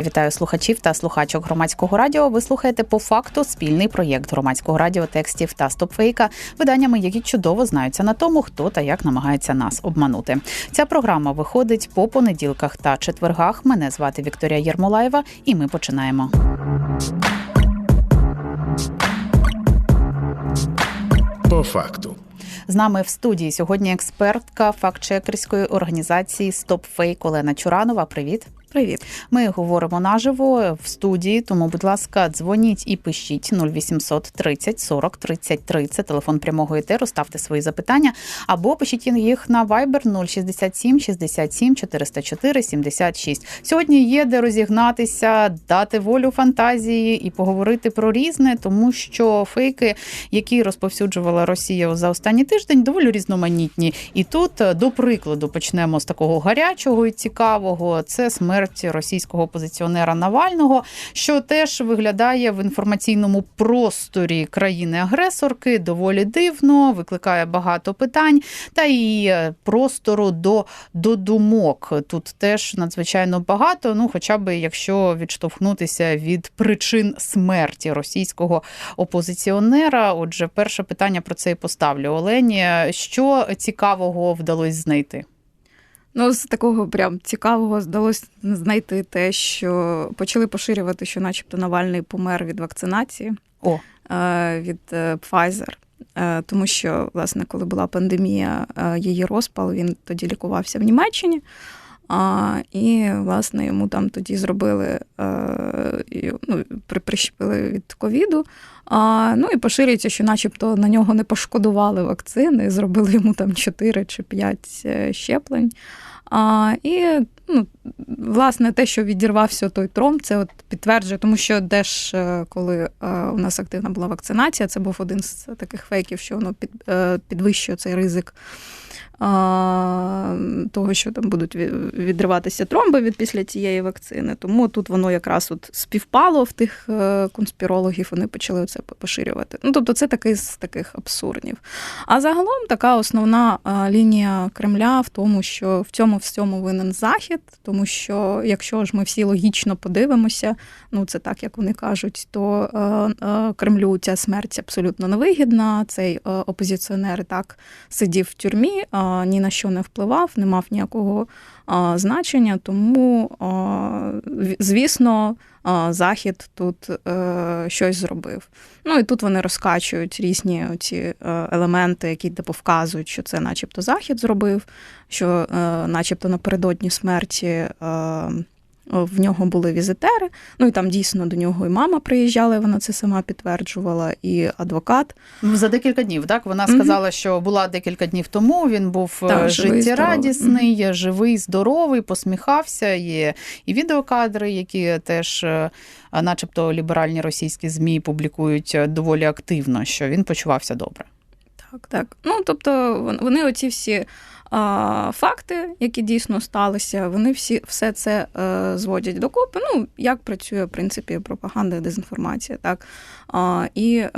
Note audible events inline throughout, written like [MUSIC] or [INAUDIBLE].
Вітаю слухачів та слухачок громадського радіо. Ви слухаєте по факту спільний проєкт громадського радіо текстів та стопфейка, виданнями, які чудово знаються на тому, хто та як намагається нас обманути. Ця програма виходить по понеділках та четвергах. Мене звати Вікторія Єрмолаєва, і ми починаємо. По факту. З нами в студії сьогодні експертка фактчекерської організації StopFake Олена Чуранова. Привіт. Привіт. Ми говоримо наживо в студії, тому, будь ласка, дзвоніть і пишіть 0800 30 40 33. Це телефон прямого етеру. Ставте свої запитання або пишіть їх на Viber 067 67 404 76. Сьогодні є де розігнатися, дати волю фантазії і поговорити про різне, тому що фейки, які розповсюджувала Росія за останній тиждень, доволі різноманітні. І тут, до прикладу, почнемо з такого гарячого і цікавого. Це смерть російського опозиціонера Навального, що теж виглядає в інформаційному просторі країни-агресорки доволі дивно, викликає багато питань, та і простору до, до думок. Тут теж надзвичайно багато. Ну, хоча б якщо відштовхнутися від причин смерті російського опозиціонера. Отже, перше питання про це і поставлю Олені. Що цікавого вдалося знайти? Ну, з такого прям цікавого здалося знайти те, що почали поширювати, що, начебто, Навальний помер від вакцинації О. від Pfizer. Тому що, власне, коли була пандемія, її розпал, він тоді лікувався в Німеччині. А, І, власне, йому там тоді зробили, ну, прищепили від ковіду. А, Ну і поширюється, що начебто на нього не пошкодували вакцини, зробили йому там 4 чи 5 щеплень. А, І ну, власне те, що відірвався той тромб, це от підтверджує, тому що теж, коли у нас активна була вакцинація, це був один з таких фейків, що воно під, підвищує цей ризик. Того, що там будуть відриватися тромби від після цієї вакцини. Тому тут воно якраз от співпало в тих конспірологів, вони почали це поширювати. Ну, тобто, це такий з таких абсурдів. А загалом така основна лінія Кремля в тому, що в цьому всьому винен Захід, тому що якщо ж ми всі логічно подивимося, ну це так як вони кажуть, то Кремлю ця смерть абсолютно невигідна. Цей опозиціонер так сидів в тюрмі ні на що не впливав, не мав ніякого значення. Тому, звісно, Захід тут е, щось зробив. Ну і тут вони розкачують різні ці е, елементи, які показують, що це, начебто, Захід зробив, що, е, начебто, напередодні смерті в нього були візитери. Ну і там дійсно до нього і мама приїжджала, і вона це сама підтверджувала, і адвокат. Ну, За декілька днів, так вона сказала, mm-hmm. що була декілька днів тому. Він був так, життєрадісний, mm-hmm. живий, здоровий, посміхався. Є і відеокадри, які теж, начебто, ліберальні російські змі публікують доволі активно, що він почувався добре. Так, так. Ну тобто вони оці всі факти, які дійсно сталися, вони всі все це е, зводять докупи. Ну, як працює в принципі пропаганда дезінформація, так і е,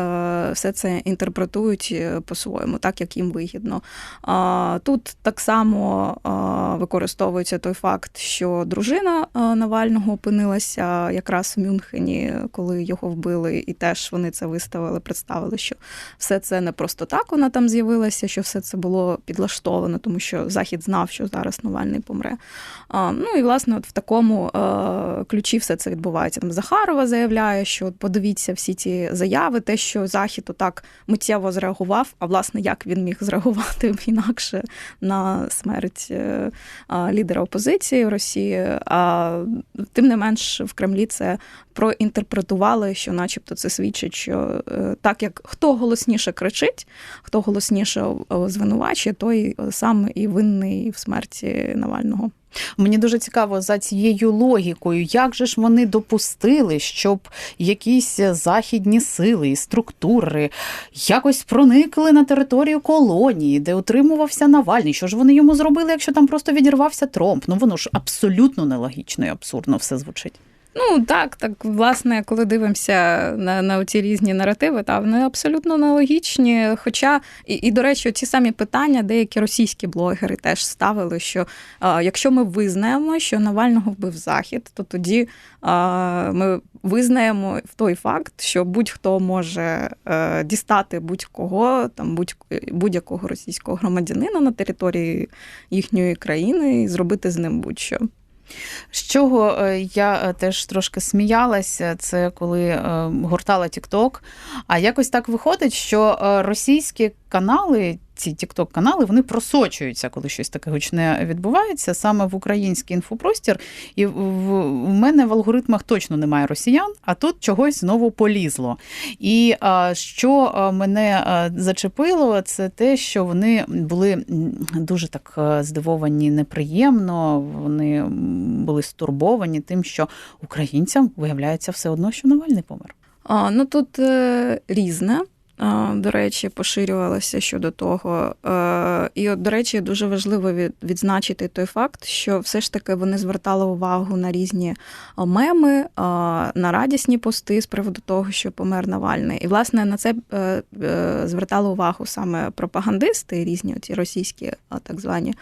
все це інтерпретують е, по-своєму, так як їм вигідно. Тут так само використовується той факт, що дружина Навального опинилася якраз в Мюнхені, коли його вбили, і теж вони це виставили, представили, що все це не просто так вона там з'явилася, що все це було підлаштовано, тому що Захід знав, що зараз Навальний помре. Ну і власне, от в такому ключі все це відбувається. Там Захарова заявляє, що подивіться всі ці заяви, те, що Захід отак миттєво зреагував. А власне, як він міг зреагувати інакше на смерть е, лідера опозиції в Росії. А тим не менш в Кремлі це проінтерпретували, що, начебто, це свідчить, що е, так як хто голосніше кричить, хто голосніше звинувачує, той сам і винний в смерті Навального. Мені дуже цікаво за цією логікою, як же ж вони допустили, щоб якісь західні сили і структури якось проникли на територію колонії, де утримувався Навальний. Що ж вони йому зробили, якщо там просто відірвався Тромп? Ну воно ж абсолютно нелогічно і абсурдно все звучить. Ну так, так, власне, коли дивимося на на ці різні наративи, та вони абсолютно аналогічні. Хоча, і, і до речі, ті самі питання деякі російські блогери теж ставили, що а, якщо ми визнаємо, що Навального вбив Захід, то тоді а, ми визнаємо в той факт, що будь-хто може а, дістати будь-кого, там будь, будь-якого російського громадянина на території їхньої країни і зробити з ним будь-що. З чого е, я е, теж трошки сміялася, це коли гуртала гортала TikTok, А якось так виходить, що російські канали ці тікток канали вони просочуються, коли щось таке гучне відбувається саме в український інфопростір. І в, мене в алгоритмах точно немає росіян, а тут чогось знову полізло. І що мене зачепило, це те, що вони були дуже так здивовані неприємно. Вони були стурбовані тим, що українцям виявляється все одно, що Навальний помер. А, Ну тут е, різне до речі, поширювалася щодо того. Е, і, от, до речі, дуже важливо відзначити той факт, що все ж таки вони звертали увагу на різні меми, на радісні пости з приводу того, що помер Навальний. І, власне, на це е, е, звертали увагу саме пропагандисти, різні ці російські так звані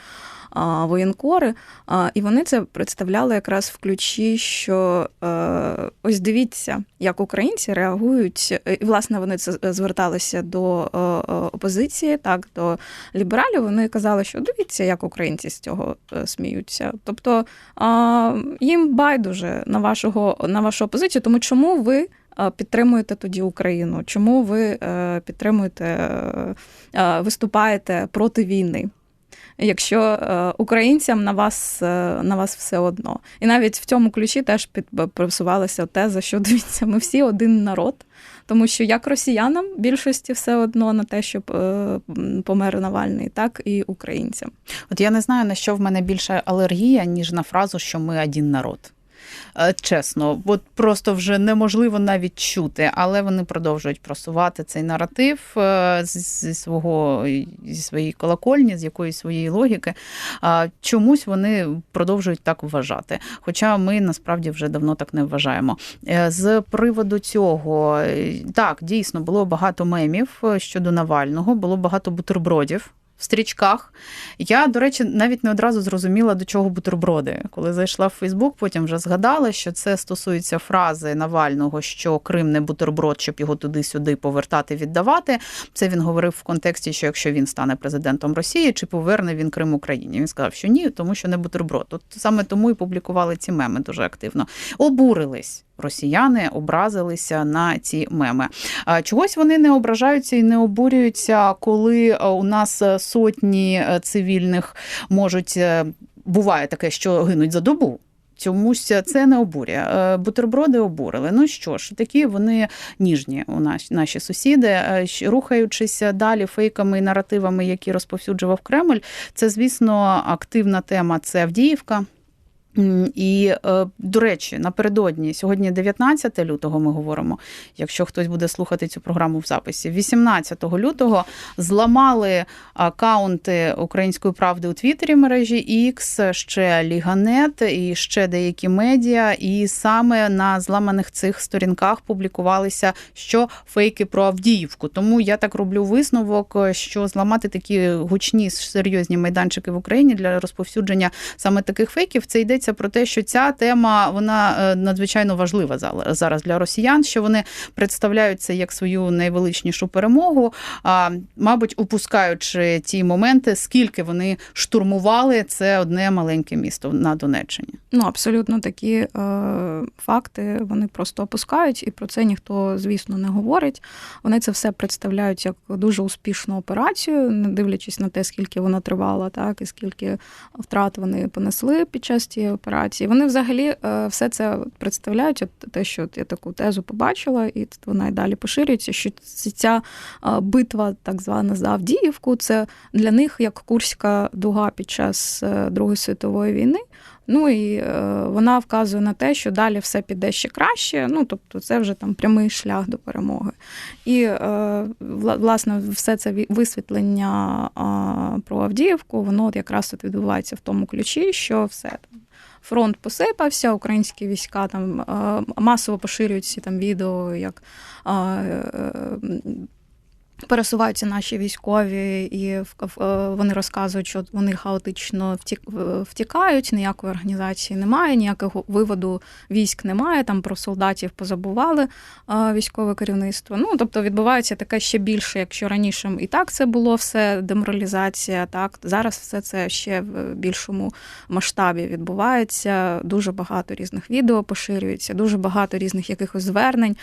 воєнкори, і вони це представляли якраз в ключі, що е, ось дивіться, як українці реагують, і власне вони це зверталися до е, е, опозиції, так до лібералів. Вони казали, що дивіться, як українці з цього сміються. Тобто їм байдуже на вашого на вашу опозицію, тому чому ви. Підтримуєте тоді Україну? Чому ви підтримуєте, виступаєте проти війни? Якщо е, українцям на вас е, на вас все одно. І навіть в цьому ключі теж просувалася теза, що [LAUGHS] дивіться, ми всі один народ. Тому що як росіянам більшості все одно на те, щоб е, помер Навальний, так і українцям. От я не знаю на що в мене більша алергія, ніж на фразу, що ми один народ. Е, чесно, от просто вже неможливо навіть чути, але вони продовжують просувати цей наратив е, зі свого зі своєї колокольні, з якоїсь своєї логіки. Чомусь вони продовжують так вважати. Хоча ми насправді вже давно так не вважаємо. Е, з приводу цього так дійсно було багато мемів щодо Навального, було багато бутербродів в стрічках. Я, до речі, навіть не одразу зрозуміла, до чого бутерброди. Коли зайшла в Фейсбук, потім вже згадала, що це стосується фрази Навального, що Крим не бутерброд, щоб його туди-сюди повертати, віддавати. Це він говорив в контексті, що якщо він стане президентом Росії, чи поверне він Крим Україні. Він сказав, що ні, тому що не бутерброд. От саме тому і публікували ці меми дуже активно. Обурились росіяни образилися на ці меми. Чогось вони не ображаються і не обурюються, коли е, у нас е, сотні е, цивільних можуть буває таке, що гинуть за добу. Чомусь це не обурює. Бутерброди обурили. Ну що ж, такі вони ніжні у нас наші сусіди, рухаючись далі фейками і наративами, які розповсюджував Кремль. Це, звісно, активна тема. Це Авдіївка. І, е, до речі, напередодні, сьогодні 19 лютого ми говоримо, якщо хтось буде слухати цю програму в записі, 18 лютого зламали акаунти Української правди у Твіттері мережі X, ще Ліганет і ще деякі медіа. І саме на зламаних цих сторінках публікувалися що фейки про Авдіївку. Тому я так роблю висновок, що зламати такі гучні серйозні майданчики в Україні для розповсюдження саме таких фейків, це йде йдеться про те, що ця тема вона е, надзвичайно важлива зараз для росіян, що вони представляють це як свою найвеличнішу перемогу. А мабуть, упускаючи ті моменти, скільки вони штурмували це одне маленьке місто на Донеччині. Ну абсолютно такі е, факти вони просто опускають, і про це ніхто, звісно, не говорить. Вони це все представляють як дуже успішну операцію, не дивлячись на те, скільки вона тривала, так і скільки втрат вони понесли під час цієї операції. Вони взагалі е, все це представляють. От те, що я таку тезу побачила, і вона і далі поширюється. Що ця е, битва, так звана за Авдіївку, це для них як Курська дуга під час е, Другої світової війни. Ну і вона вказує на те, що далі все піде ще краще. Ну тобто, це вже там прямий шлях до перемоги. І власне все це висвітлення про Авдіївку, воно от якраз от відбувається в тому ключі, що все фронт посипався, українські війська там е, масово поширюють ці там відео, як е, е, пересуваються наші військові, і е, вони розказують, що вони хаотично втікають, ніякої організації немає, ніякого виводу військ немає. Там про солдатів позабували е, військове керівництво. Ну тобто відбувається таке ще більше, якщо раніше і так це було все деморалізація. Так зараз все це ще в більшому масштабі відбувається. Дуже багато різних відео поширюється, дуже багато різних якихось звернень.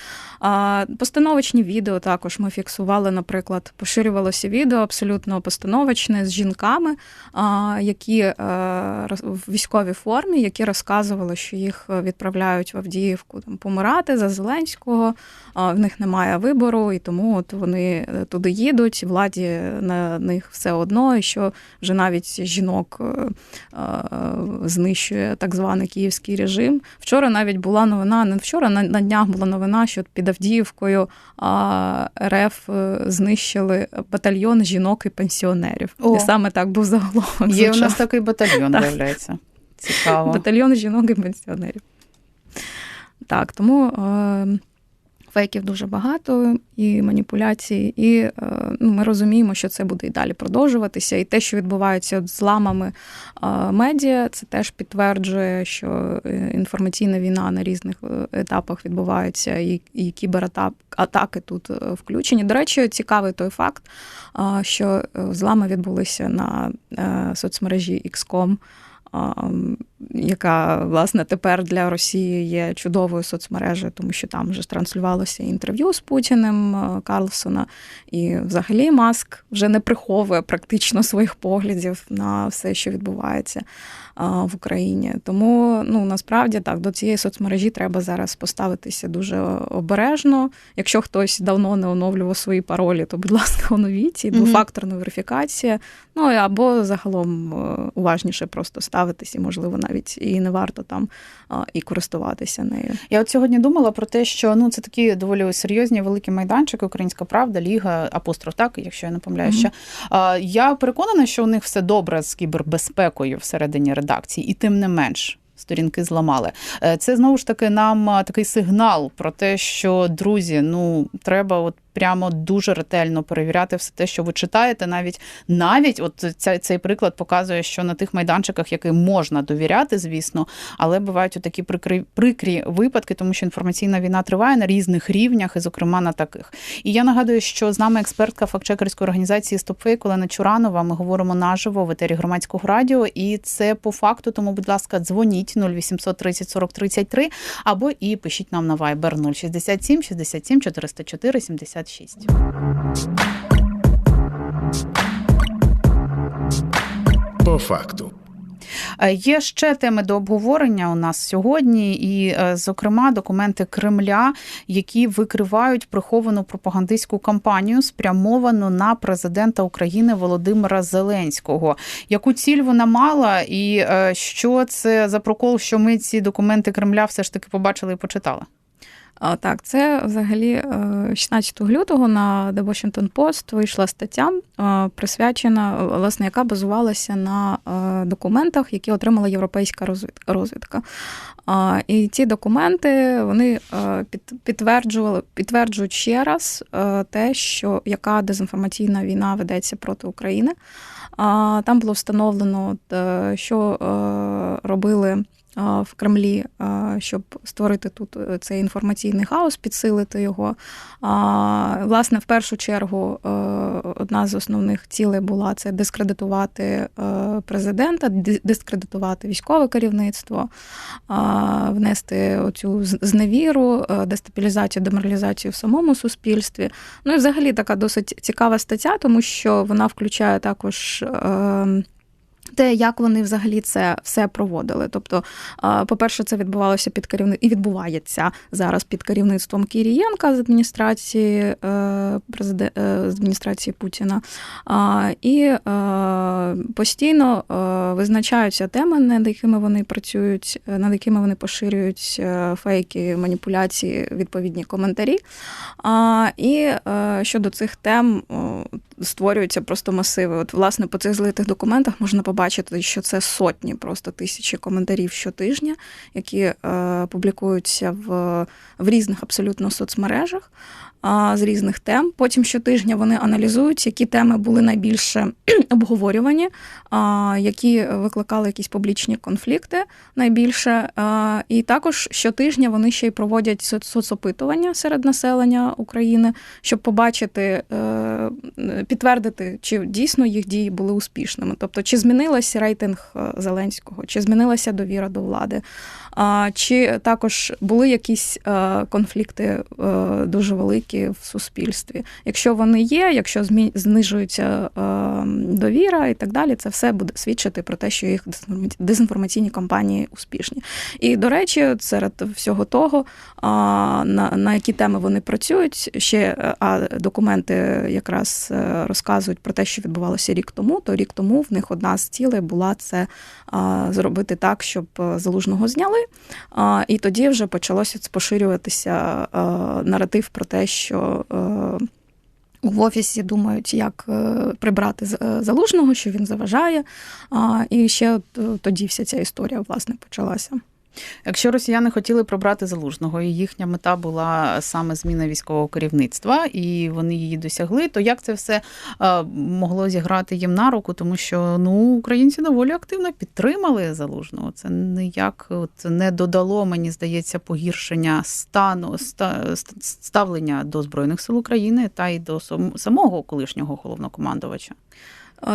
Постановочні відео також ми фіксували, наприклад, поширювалося відео абсолютно постановочне з жінками, які е, в військовій формі, які розказували, що їх відправляють в Авдіївку там помирати за Зеленського. В них немає вибору, і тому от вони е, туди їдуть. Владі на них все одно, і що вже навіть жінок е, е, знищує так званий київський режим. Вчора навіть була новина, не вчора, на, днях була новина, що під Авдіївкою РФ е, знищили батальйон жінок і пенсіонерів. О. І саме так був заголовок. Є у нас такий батальйон, Так. виявляється. Цікаво. Батальйон жінок і пенсіонерів. Так, тому е, фейків дуже багато і маніпуляцій, і е, ну, ми розуміємо, що це буде і далі продовжуватися. І те, що відбувається от з ламами е, медіа, це теж підтверджує, що е, інформаційна війна на різних етапах відбувається, і, і кібератаки тут включені. До речі, цікавий той факт, що злами відбулися на соцмережі XCOM, яка власне тепер для Росії є чудовою соцмережею, тому що там вже транслювалося інтерв'ю з Путіним е, Карлсона, і взагалі Маск вже не приховує практично своїх поглядів на все, що відбувається в Україні. Тому ну насправді так до цієї соцмережі треба зараз поставитися дуже обережно. Якщо хтось давно не оновлював свої паролі, то будь ласка, [LAUGHS] оновіть і двофакторна верифікація. Ну або загалом е, уважніше просто ставитись, і можливо навіть і не варто там а, і користуватися нею. Я от сьогодні думала про те, що ну це такі доволі серйозні великі майданчики, Українська Правда, Ліга, Апостроф, так, якщо я не помиляюся. Мгм. А, Я переконана, що у них все добре з кібербезпекою всередині редакції, і тим не менш. Сторінки зламали. Е, Це знову ж таки нам такий сигнал про те, що друзі, ну треба от прямо дуже ретельно перевіряти все те, що ви читаєте. Навіть навіть от ця, цей приклад показує, що на тих майданчиках, яким можна довіряти, звісно, але бувають такі прикрі, прикрі випадки, тому що інформаційна війна триває на різних рівнях, і зокрема на таких. І я нагадую, що з нами експертка фактчекерської організації StopFake Олена Чуранова. Ми говоримо наживо в етері громадського радіо, і це по факту. Тому, будь ласка, дзвоніть 0800 30 40 33 або і пишіть нам на Viber 067 67 404 76. По факту. Е, Є ще теми до обговорення у нас сьогодні, і, е, зокрема, документи Кремля, які викривають приховану пропагандистську кампанію, спрямовану на президента України Володимира Зеленського. Яку ціль вона мала, і е, що це за прокол, що ми ці документи Кремля все ж таки побачили і почитали? Так, це взагалі е, 16 лютого на The Washington Post вийшла стаття, е, присвячена, е, власне, яка базувалася на е, документах, які отримала європейська розвід- розвідка. І ці документи вони е, під- підтверджували, підтверджують ще раз е, те, що яка дезінформаційна війна ведеться проти України. Там було встановлено, е, що е, робили в Кремлі, щоб створити тут е, цей інформаційний хаос, підсилити його. Власне, в першу чергу, е, одна з основних цілей була це дискредитувати е, президента, дискредитувати військове керівництво, внести оцю зневіру, дестабілізацію, деморалізацію в самому суспільстві. Ну і взагалі така досить цікава стаття, тому що вона включає також. Те, як вони взагалі це все проводили. Тобто, по-перше, це відбувалося під керівництвом і відбувається зараз під керівництвом Кірієнка з адміністрації е, е, з адміністрації Путіна. І е, постійно визначаються теми, над якими вони працюють, над якими вони поширюють фейки, маніпуляції, відповідні коментарі. І щодо цих тем створюються просто масиви. От, власне, по цих злитих документах можна побачити, що це сотні, просто тисячі коментарів щотижня, які е, публікуються в, в різних абсолютно соцмережах а, з різних тем. Потім щотижня вони аналізують, які теми були найбільше [CLEARS THROAT] обговорювані, а, які викликали якісь публічні конфлікти найбільше. А, і також щотижня вони ще й проводять соцопитування серед населення України, щоб побачити, е, підтвердити, чи дійсно їх дії були успішними. Тобто, чи змінилася рейтинг е, Зеленського, чи змінилася довіра до влади. Чи також були якісь е, конфлікти е, дуже великі в суспільстві? Якщо вони є, якщо знижується довіра і так далі, це все буде свідчити про те, що їх дезінформаці- дезінформаційні кампанії успішні. І до речі, серед всього того, на, які теми вони працюють, ще а документи якраз розказують про те, що відбувалося рік тому. То рік тому в них одна з цілей була це зробити так, щоб е, залужного зняли. І тоді вже почалося поширюватися наратив про те, що. е, В офісі думають, як е, прибрати е, залужного, що він заважає. І ще е, тоді вся ця історія власне почалася. Якщо росіяни хотіли пробрати залужного, і їхня мета була саме зміна військового керівництва, і вони її досягли, то як це все е, могло зіграти їм на руку? Тому що ну українці доволі активно підтримали залужного. Це ніяк от не додало, мені здається, погіршення стану ставлення до збройних сил України та й до самого колишнього головнокомандувача.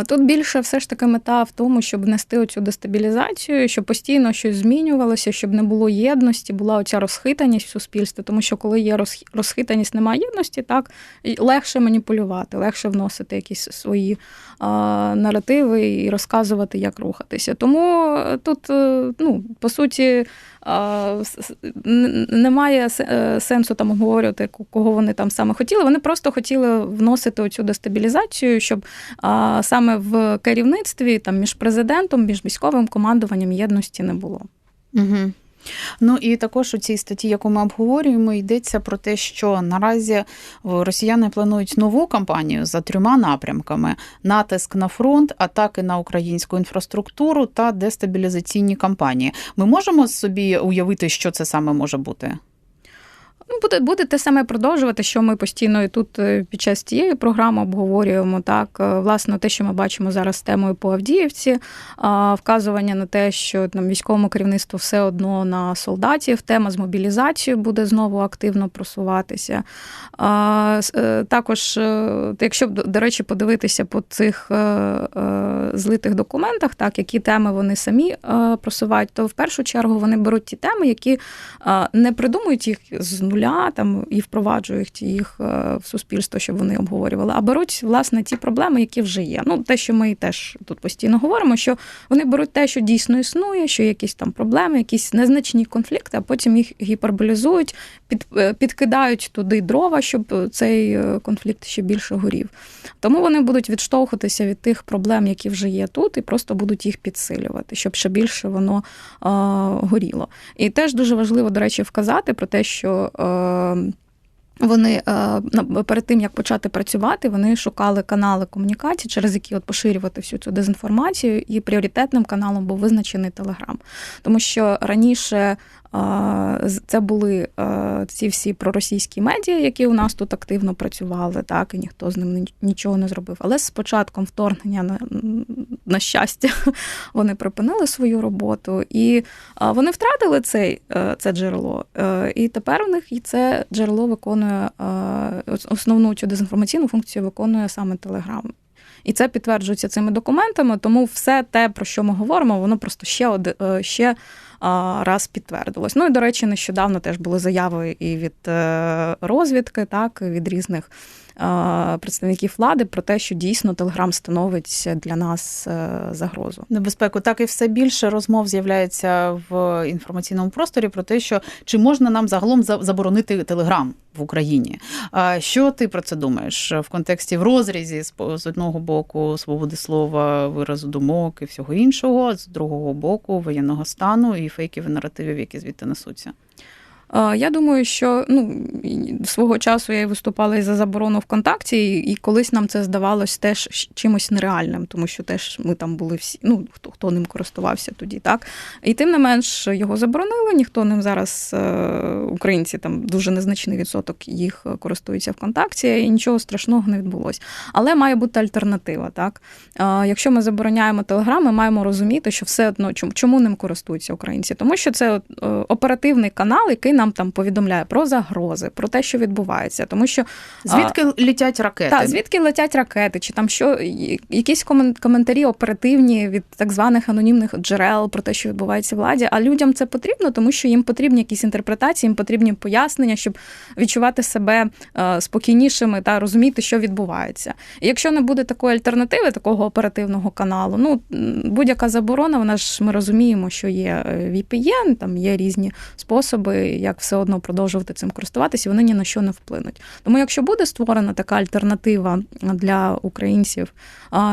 Тут більше все ж таки мета в тому, щоб нести оцю дестабілізацію, щоб постійно щось змінювалося, щоб не було єдності, була оця розхитаність в суспільстві. Тому що коли є розхитаність, немає єдності, так легше маніпулювати, легше вносити якісь свої а, наративи і розказувати, як рухатися. Тому е, тут, е, ну, по суті, а, немає е, сенсу там обговорювати, кого вони там саме хотіли. Вони просто хотіли вносити оцю дестабілізацію, щоб а, саме в керівництві там між президентом, між військовим командуванням єдності не було. Угу. Ну і також у цій статті, яку ми обговорюємо, йдеться про те, що наразі росіяни планують нову кампанію за трьома напрямками: натиск на фронт, атаки на українську інфраструктуру та дестабілізаційні кампанії. Ми можемо собі уявити, що це саме може бути? Ну, буде, буде те саме продовжувати, що ми постійно і тут е, під час цієї програми обговорюємо. Так, Е, власне, те, що ми бачимо зараз з темою по Авдіївці, вказування на те, що там військовому керівництву все одно на солдатів. Тема з мобілізацією буде знову активно просуватися. Е, Також, е, якщо до речі, подивитися по цих е, е, злитих документах, так які теми вони самі е, просувають, то в першу чергу вони беруть ті теми, які е, не придумують їх з нуля там і впроваджують їх е, в суспільство, щоб вони обговорювали, а беруть власне ті проблеми, які вже є. Ну те, що ми теж тут постійно говоримо, що вони беруть те, що дійсно існує, що якісь там проблеми, якісь незначні конфлікти, а потім їх гіперболізують, під, е, підкидають туди дрова, щоб цей е, конфлікт ще більше горів. Тому вони будуть відштовхуватися від тих проблем, які вже є тут, і просто будуть їх підсилювати, щоб ще більше воно е, горіло. І теж дуже важливо, до речі, вказати про те, що. Е, вони е, перед тим як почати працювати, вони шукали канали комунікації, через які от поширювати всю цю дезінформацію, і пріоритетним каналом був визначений Телеграм, тому що раніше це були е, ці всі проросійські медіа, які у нас тут активно працювали, так і ніхто з ним ні- нічого не зробив. Але з початком вторгнення на, на щастя [LAUGHS] вони припинили свою роботу і вони втратили цей, е, це джерело. Е, І тепер у них і це джерело виконує основну цю дезінформаційну функцію виконує саме Телеграм. І це підтверджується цими документами, тому все те, про що ми говоримо, воно просто ще ще раз підтвердилось. Ну і до речі, нещодавно теж були заяви і від е, розвідки, так і від різних представників влади про те, що дійсно Телеграм становить для нас е, загрозу. Небезпеку, так і все більше розмов з'являється в інформаційному просторі про те, що чи можна нам загалом заборонити телеграм в Україні. Що ти про це думаєш в контексті в розрізі з одного боку свободи слова, виразу думок і всього іншого, з другого боку воєнного стану і фейків і наративів, які звідти несуться? Я думаю, що ну, свого часу я виступала і за заборону ВКонтакті, і, колись нам це здавалось теж чимось нереальним, тому що теж ми там були всі, ну хто, хто ним користувався тоді, так. І тим не менш його заборонили, ніхто ним зараз, е, українці, там дуже незначний відсоток їх користуються ВКонтакті, і нічого страшного не відбулося. Але має бути альтернатива. Так? Якщо ми забороняємо Телеграм, ми маємо розуміти, що все одно чому, чому ним користуються українці, тому що це е, оперативний канал, який нам там повідомляє про загрози, про те, що відбувається. Тому що Звідки літять ракети? так, звідки летять ракети, чи там що якісь комен- коментарі оперативні від так званих анонімних джерел про те, що відбувається в владі. А людям це потрібно, тому що їм потрібні якісь інтерпретації, їм потрібні пояснення, щоб відчувати себе е, спокійнішими та розуміти, що відбувається. І якщо не буде такої альтернативи, такого оперативного каналу, ну будь-яка заборона, вона ж ми розуміємо, що є е, VPN, там є різні способи, як все одно продовжувати цим користуватися, вони ні на що не вплинуть. Тому, якщо буде створена така альтернатива для українців,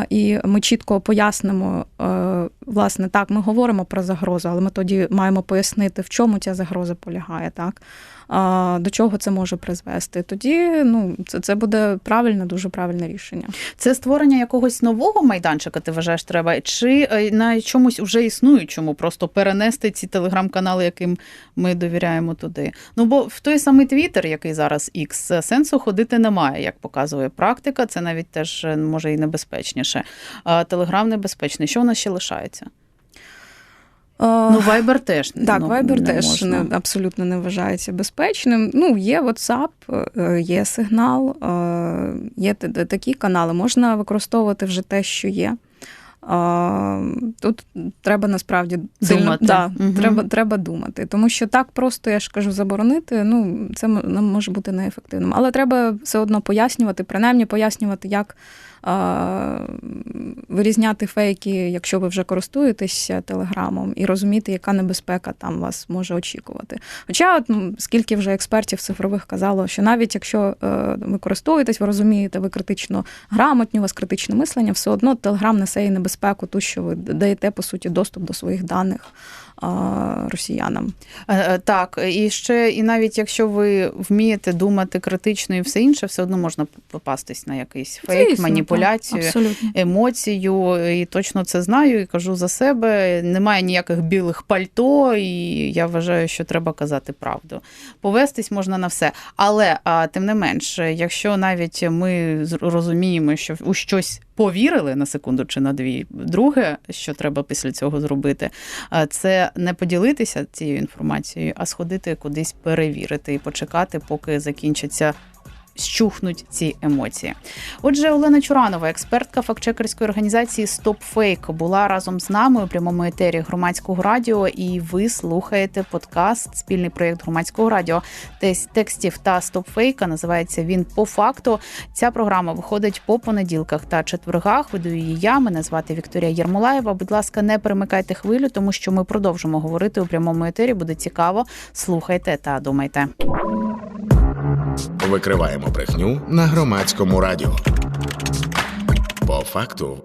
і ми чітко пояснимо, е, власне, так, ми говоримо про загрозу, але ми тоді маємо пояснити, в чому ця загроза полягає, так. А, До чого це може призвести? Тоді ну це, це буде правильне, дуже правильне рішення. Це створення якогось нового майданчика, ти вважаєш, треба? Чи е, на чомусь вже існуючому, просто перенести ці телеграм-канали, яким ми довіряємо туди? Ну бо в той самий Твіттер, який зараз X, сенсу ходити немає, як показує практика. Це навіть теж е, може і небезпечніше. Телеграм небезпечний. Що у нас ще лишається? Ну, Viber теж Так, ну, Viber не теж можна. не, абсолютно не вважається безпечним. Ну, є WhatsApp, е, є сигнал, е, є такі канали. Можна використовувати вже те, що є. Тут треба насправді сильно Думати. Да, Мгм. треба, треба думати. Тому що так просто, я ж кажу, заборонити, ну, це може бути неефективним. Але треба все одно пояснювати, принаймні пояснювати, як вирізняти фейки, якщо ви вже користуєтеся телеграмом, і розуміти, яка небезпека там вас може очікувати. Хоча, от, ну, скільки вже експертів цифрових казало, що навіть якщо е, ви користуєтесь, ви розумієте, ви критично грамотні, у вас критичне мислення, все одно телеграм несе і небезпеку, ту, що ви даєте по суті доступ до своїх даних росіянам. Е, е, Так, і ще, і навіть якщо ви вмієте думати критично і все інше, все одно можна попастись на якийсь фейк, Звісно, маніпуляцію. так, емоцію, і точно це знаю, і кажу за себе. Немає ніяких білих пальто, і я вважаю, що треба казати правду. Повестись можна на все. Але тим не менш, якщо навіть ми розуміємо, що у щось повірили на секунду чи на дві, друге, що треба після цього зробити, це не поділитися цією інформацією, а сходити кудись перевірити і почекати, поки закінчиться. Щухнуть ці емоції. Отже, Олена Чуранова, експертка фактчекерської організації StopFake, була разом з нами у прямому етері громадського радіо. І ви слухаєте подкаст, спільний проєкт громадського радіо текстів та StopFake. Називається він по факту. Ця програма виходить по понеділках та четвергах. Веду її я. Мене звати Вікторія Єрмолаєва. Будь ласка, не перемикайте хвилю, тому що ми продовжимо говорити у прямому етері. Буде цікаво. Слухайте та думайте. Викриваємо брехню на громадському радіо. По факту